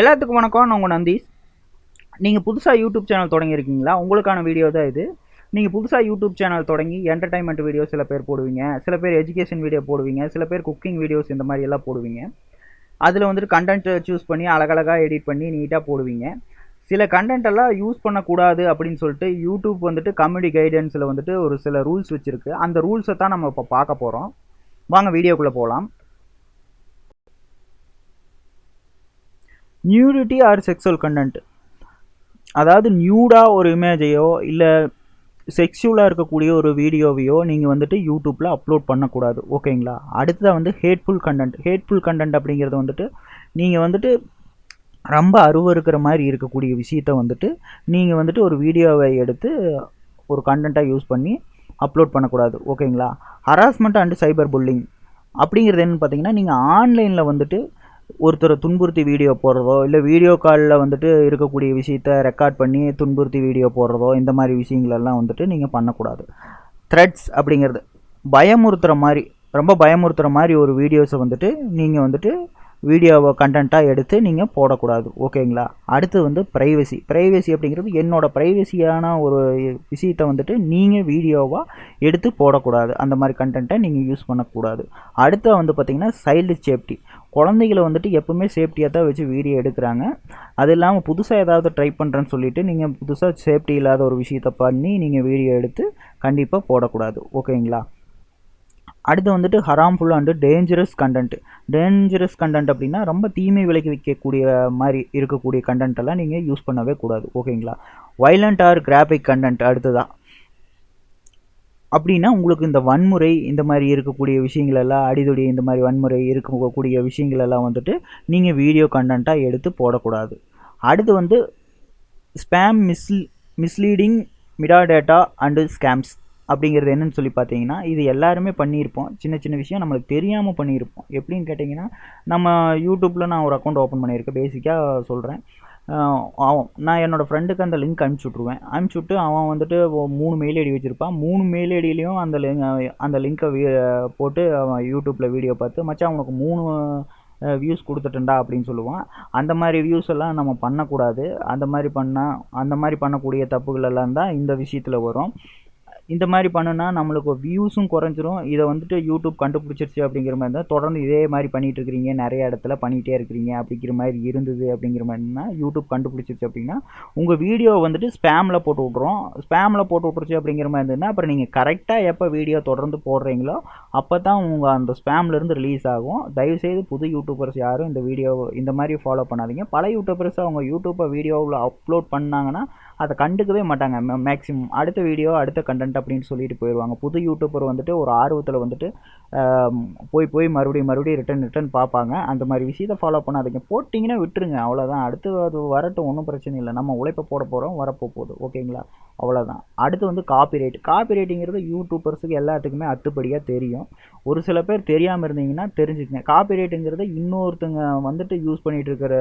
எல்லாத்துக்கும் வணக்கம். நான் உங்கள் நந்தீஸ் நீங்கள் புதுசாக யூடியூப் சேனல் தொடங்கியிருக்கீங்களா? உங்களுக்கான வீடியோ தான் இது. நீங்கள் புதுசாக யூடியூப் சேனல் தொடங்கி என்டர்டைன்மெண்ட் வீடியோ சில பேர் போடுவீங்க. சில பேர் எஜுகேஷன் வீடியோ போடுவீங்க. சில பேர் குக்கிங் வீடியோஸ் இந்த மாதிரி எல்லாம் போடுவீங்க. அதில் வந்துட்டு கண்டென்ட் சூஸ் பண்ணி அழகழகாக எடிட் பண்ணி நீட்டாக போடுவீங்க. சில கண்டென்ட் எல்லாம் யூஸ் பண்ணக்கூடாது அப்படின்னு சொல்லிட்டு யூடியூப் வந்துட்டு கம்யூனிட்டி கைடன்ஸில் வந்துட்டு ஒரு சில ரூல்ஸ் வச்சுருக்கு. அந்த ரூல்ஸை தான் நம்ம இப்போ பார்க்க போகிறோம் வாங்க வீடியோக்குள்ளே போகலாம் நியூடிட்டி ஆர் செக்ஸுவல் கண்டென்ட் அதாவது நியூடாக ஒரு இமேஜையோ இல்லை செக்ஷுவலாக இருக்கக்கூடிய ஒரு வீடியோவையோ நீங்கள் வந்துட்டு யூடியூப்பில் அப்லோட் பண்ணக்கூடாது. ஓகேங்களா? அடுத்ததாக வந்து ஹேட்ஃபுல் கண்டென்ட் ஹேட்ஃபுல் கண்டென்ட் அப்படிங்கிறது வந்துட்டு நீங்கள் வந்துட்டு ரொம்ப அருவருக்கிற மாதிரி இருக்கக்கூடிய விஷயத்த வந்துட்டு நீங்கள் வந்துட்டு ஒரு வீடியோவை எடுத்து ஒரு கண்டென்ட்டாக யூஸ் பண்ணி அப்லோட் பண்ணக்கூடாது. ஓகேங்களா? ஹராஸ்மெண்ட் அண்ட் சைபர் புல்லிங் அப்படிங்கிறது என்னன்னு பார்த்தீங்கன்னா நீங்கள் ஆன்லைனில் வந்துட்டு ஒருத்தரை துன்புறுத்தி வீடியோ போடுறதோ இல்லை வீடியோ காலில் வந்துட்டு இருக்கக்கூடிய விஷயத்த ரெக்கார்ட் பண்ணி துன்புறுத்தி வீடியோ போடுறதோ இந்த மாதிரி விஷயங்களெல்லாம் வந்துட்டு நீங்கள் பண்ணக்கூடாது. த்ரெட்ஸ் அப்படிங்கிறது. பயமுறுத்துகிற மாதிரி ரொம்ப பயமுறுத்துகிற மாதிரி ஒரு வீடியோஸை வந்துட்டு நீங்கள் வந்துட்டு வீடியோவை கண்டென்ட்டாக எடுத்து நீங்கள் போடக்கூடாது. ஓகேங்களா? அடுத்து வந்து ப்ரைவசி ப்ரைவசி அப்படிங்கிறது என்னோடய ப்ரைவசியான ஒரு விஷயத்தை வந்துட்டு நீங்கள் வீடியோவாக எடுத்து போடக்கூடாது. அந்த மாதிரி கண்டென்ட்டை நீங்கள் யூஸ் பண்ணக்கூடாது. அடுத்த வந்து பார்த்திங்கன்னா சைல்டு சேஃப்டி குழந்தைகளை வந்துட்டு எப்பவுமே சேஃப்டியாக தான் வச்சு வீடியோ எடுக்கிறாங்க. அது இல்லாமல் புதுசாக ஏதாவது ட்ரை பண்ணுறேன்னு சொல்லிவிட்டு நீங்கள் புதுசாக சேஃப்டி இல்லாத ஒரு விஷயத்தை பண்ணி நீங்கள் வீடியோ எடுத்து கண்டிப்பாக போடக்கூடாது. ஓகேங்களா? அடுத்து வந்துட்டு harmful and dangerous content dangerous content அப்படின்னா ரொம்ப தீமை விலைக்கு விற்கக்கூடிய மாதிரி இருக்கக்கூடிய கண்டென்ட் எல்லாம் நீங்கள் யூஸ் பண்ணவே கூடாது. ஓகேங்களா வைலண்ட் ஆர் கிராஃபிக் கண்டென்ட் அடுத்ததாக அப்படின்னா உங்களுக்கு இந்த வன்முறை இந்த மாதிரி இருக்கக்கூடிய விஷயங்களெல்லாம் அடிதொடி இந்த மாதிரி வன்முறை இருக்கக்கூடிய விஷயங்களெல்லாம் வந்துட்டு நீங்கள் வீடியோ கண்டென்ட்டாக எடுத்து போடக்கூடாது. அடுத்து வந்து spam miss misleading மிடா data and scams அப்படிங்கிறது என்னன்னு சொல்லி பார்த்தீங்கன்னா இது எல்லாருமே பண்ணியிருப்போம். சின்ன சின்ன விஷயம் நம்மளுக்கு தெரியாமல் பண்ணியிருப்போம். எப்படின்னு கேட்டிங்கன்னா நம்ம யூடியூப்பில் நான் ஒரு அக்கௌண்ட் ஓப்பன் பண்ணியிருக்கேன். பேசிக்காக சொல்கிறேன் அவன் நான் என்னோடய ஃப்ரெண்டுக்கு அந்த லிங்க் அனுப்பிச்சி விட்ருவேன் அனுப்பிச்சி விட்டு அவன் வந்துட்டு மூணு மெயில் ஐடி வச்சுருப்பான் மூணு மெயில் ஐடியிலையும் அந்த லிங்க் அந்த லிங்க்கை போட்டு அவன் யூடியூப்பில் வீடியோ பார்த்து மச்சான் அவனுக்கு மூணு வியூஸ் கொடுத்துட்டேன்டா அப்படின்னு சொல்லுவான். அந்த மாதிரி வியூஸ் எல்லாம் நம்ம பண்ணக்கூடாது. அந்த மாதிரி பண்ணால் அந்த மாதிரி பண்ணக்கூடிய தப்புகள் எல்லாம் தான் இந்த விஷயத்தில் வரும். இந்த மாதிரி பண்ணுனா நம்மளுக்கு வியூஸும் குறைஞ்சிரும். இதை வந்துட்டு யூடியூப் கண்டுபிடிச்சிருச்சு அப்படிங்கிற மாதிரி தான் தொடர்ந்து இதே மாதிரி பண்ணிகிட்டு இருக்கிறீங்க. நிறைய இடத்துல பண்ணிகிட்டே இருக்கிறீங்க அப்படிங்கிற மாதிரி இருந்தது அப்படிங்கிற மாதிரினா யூடியூப் கண்டுபிடிச்சிருச்சு அப்படின்னா உங்கள் வீடியோ வந்துட்டு ஸ்பேமில் போட்டு விட்றோம் ஸ்பேமில் போட்டு விட்ருச்சு அப்படிங்கிற மாதிரி இருந்ததுன்னா அப்புறம் நீங்கள் கரெக்டாக எப்போ வீடியோ தொடர்ந்து போடுறீங்களோ அப்போ தான் உங்கள் அந்த ஸ்பேம்லேருந்து ரிலீஸ் ஆகும். தயவுசெய்து புது யூடியூபர்ஸ் யாரும் இந்த வீடியோ இந்த மாதிரி ஃபாலோ பண்ணாதீங்க. பல யூடியூபர்ஸ் அவங்க யூடியூப்பை வீடியோவில் அப்லோட் பண்ணாங்கன்னா அதை கண்டுக்கவே மாட்டாங்க. மேக்ஸிமம் அடுத்த வீடியோ அடுத்த கண்டென்ட் அப்படின்னு சொல்லிட்டு போயிடுவாங்க புது யூடியூபர் வந்துட்டு ஒரு ஆர்வத்தில் வந்துட்டு போய் போய் மறுபடியும் மறுபடியும் ரிட்டன் ரிட்டன் பார்ப்பாங்க. அந்த மாதிரி விஷயத்தை ஃபாலோ பண்ணாதீங்க. போட்டிங்கன்னா விட்டுருங்க. அவ்வளோதான் அடுத்து அது வரட்டும். ஒன்றும் பிரச்சனை இல்லை. நம்ம உழைப்பை போட போகிறோம் வரப்போ போகுது ஓகேங்களா? அவ்வளோதான் அடுத்து வந்து காப்பி ரைட் காப்பி ரைட்டிங்கிறது யூடியூபர்ஸுக்கு எல்லாத்துக்குமே அத்துப்படியாக தெரியும். ஒரு சில பேர் தெரியாமல் இருந்தீங்கன்னா தெரிஞ்சுக்கங்க. காப்பி ரைட்டுங்கிறது இன்னொருத்தங்க வந்துட்டு யூஸ் பண்ணிகிட்டு இருக்கிற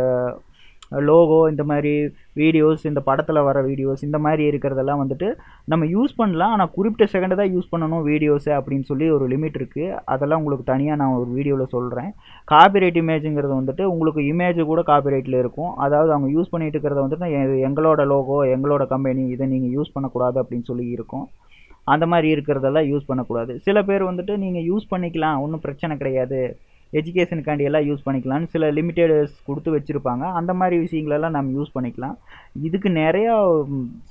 லோகோ இந்த மாதிரி வீடியோஸ் இந்த படத்தில் வர வீடியோஸ் இந்த மாதிரி இருக்கிறதெல்லாம் வந்துட்டு நம்ம யூஸ் பண்ணலாம். ஆனால் குறிப்பிட்ட செகண்டை தான் யூஸ் பண்ணணும் வீடியோஸை அப்படின்னு சொல்லி ஒரு லிமிட் இருக்குது அதெல்லாம் உங்களுக்கு தனியாக நான் ஒரு வீடியோவில் சொல்கிறேன் காப்பிரைட் இமேஜுங்கிறது வந்துட்டு உங்களுக்கு இமேஜ் கூட காப்பிரைட்டில் இருக்கும். அதாவது அவங்க யூஸ் பண்ணிட்டு இருக்கிறத வந்துட்டு எங்களோட லோகோ எங்களோட கம்பெனி இதை நீங்கள் யூஸ் பண்ணக்கூடாது அப்படின்னு சொல்லி இருக்கும். அந்த மாதிரி இருக்கிறதெல்லாம் யூஸ் பண்ணக்கூடாது. சில பேர் வந்துட்டு நீங்கள் யூஸ் பண்ணிக்கலாம் ஒன்றும் பிரச்சனை கிடையாது. எஜுகேஷனுக்காண்டி எல்லாம் யூஸ் பண்ணிக்கலாம்னு சில லிமிட்டெட்ஸ் கொடுத்து வச்சுருப்பாங்க. அந்த மாதிரி விஷயங்களெல்லாம் நம்ம யூஸ் பண்ணிக்கலாம். இதுக்கு நிறையா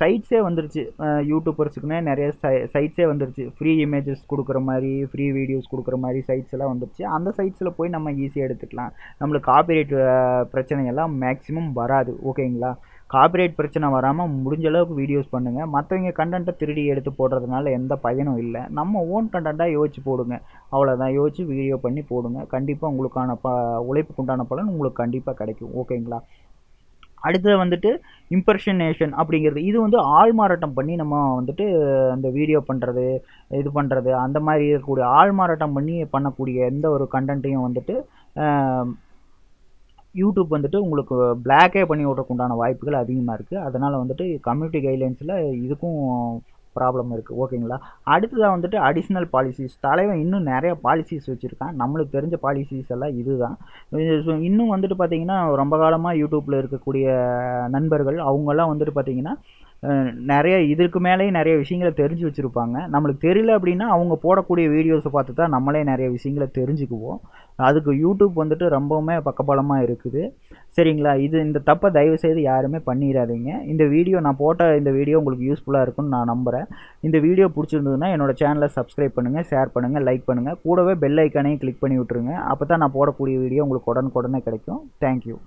சைட்ஸே வந்துருச்சு. யூடியூபர்ஸுக்குன்னே நிறைய சை சைட்ஸே வந்துருச்சு. ஃப்ரீ இமேஜஸ் கொடுக்குற மாதிரி ஃப்ரீ வீடியோஸ் கொடுக்குற மாதிரி சைட்ஸ் எல்லாம் வந்துருச்சு. அந்த சைட்ஸில் போய் நம்ம ஈஸியாக எடுத்துக்கலாம். நம்மளுக்கு காப்பிரைட் பிரச்சனையெல்லாம் மேக்ஸிமம் வராது. ஓகேங்களா காப்பிரைட் பிரச்சனை வராமல் முடிஞ்ச அளவுக்கு வீடியோஸ் பண்ணுங்கள் மற்றவங்க கண்டென்ட்டை திருடி எடுத்து போடுறதுனால எந்த பயனும் இல்லை. நம்ம ஓன் கண்டென்ட்டாக யோசிச்சு போடுங்க. அவ்வளோதான் யோசிச்சு வீடியோ பண்ணி போடுங்க. கண்டிப்பாக உங்களுக்கான ப உழைப்புக்குண்டான பலன் உங்களுக்கு கண்டிப்பாக கிடைக்கும். ஓகேங்களா அடுத்தது வந்துட்டு இம்ப்ரெஷனேஷன் அப்படிங்கிறது. இது வந்து ஆள் மாறாட்டம் பண்ணி நம்ம வந்துட்டு அந்த வீடியோ பண்ணுறது இது பண்ணுறது அந்த மாதிரி இருக்கக்கூடிய ஆள் மாறாட்டம் பண்ணி பண்ணக்கூடிய எந்த ஒரு கண்டென்ட்டையும் வந்துட்டு யூடியூப் வந்துட்டு உங்களுக்கு பிளாக்கே பண்ணி விட்றக்கு உண்டான வாய்ப்புகள் அதிகமாக இருக்குது அதனால் வந்துட்டு கம்யூனிட்டி கைட்லைன்ஸில் இதுக்கும் ப்ராப்ளம் இருக்குது ஓகேங்களா? அடுத்ததாக வந்துட்டு அடிஷ்னல் பாலிசிஸ் தலைவன் இன்னும் நிறைய பாலிசிஸ் வச்சுருக்கான். நம்மளுக்கு தெரிஞ்ச பாலிசிஸ் எல்லாம் இதுதான். தான் இன்னும் வந்துட்டு பார்த்தீங்கன்னா ரொம்ப காலமாக யூடியூப்பில் இருக்கக்கூடிய நண்பர்கள் அவங்கெல்லாம் வந்துட்டு பார்த்தீங்கன்னா நிறைய இதற்கு மேலேயும் நிறைய விஷயங்களை தெரிஞ்சு வச்சுருப்பாங்க. நம்மளுக்கு தெரியல அப்படின்னா அவங்க போடக்கூடிய வீடியோஸை பார்த்து தான் நம்மளே நிறைய விஷயங்களை தெரிஞ்சுக்குவோம். அதுக்கு யூடியூப் வந்துட்டு ரொம்பவுமே பக்கபலமாக இருக்குது. சரிங்களா? இது இந்த தப்பை தயவு செய்து யாருமே பண்ணிடாதீங்க. இந்த வீடியோ நான் போட்ட இந்த வீடியோ உங்களுக்கு யூஸ்ஃபுல்லாக இருக்கும்னு நான் நம்புகிறேன் இந்த வீடியோ பிடிச்சிருந்ததுன்னா என்னோட சேனலை சப்ஸ்கிரைப் பண்ணுங்கள் ஷேர் பண்ணுங்கள் லைக் பண்ணுங்கள் கூடவே பெல் ஐக்கானையும் கிளிக் பண்ணி விட்ருங்க அப்போ தான் நான் போடக்கூடிய வீடியோ உங்களுக்கு உடனுக்குடனே கிடைக்கும். தேங்க்யூ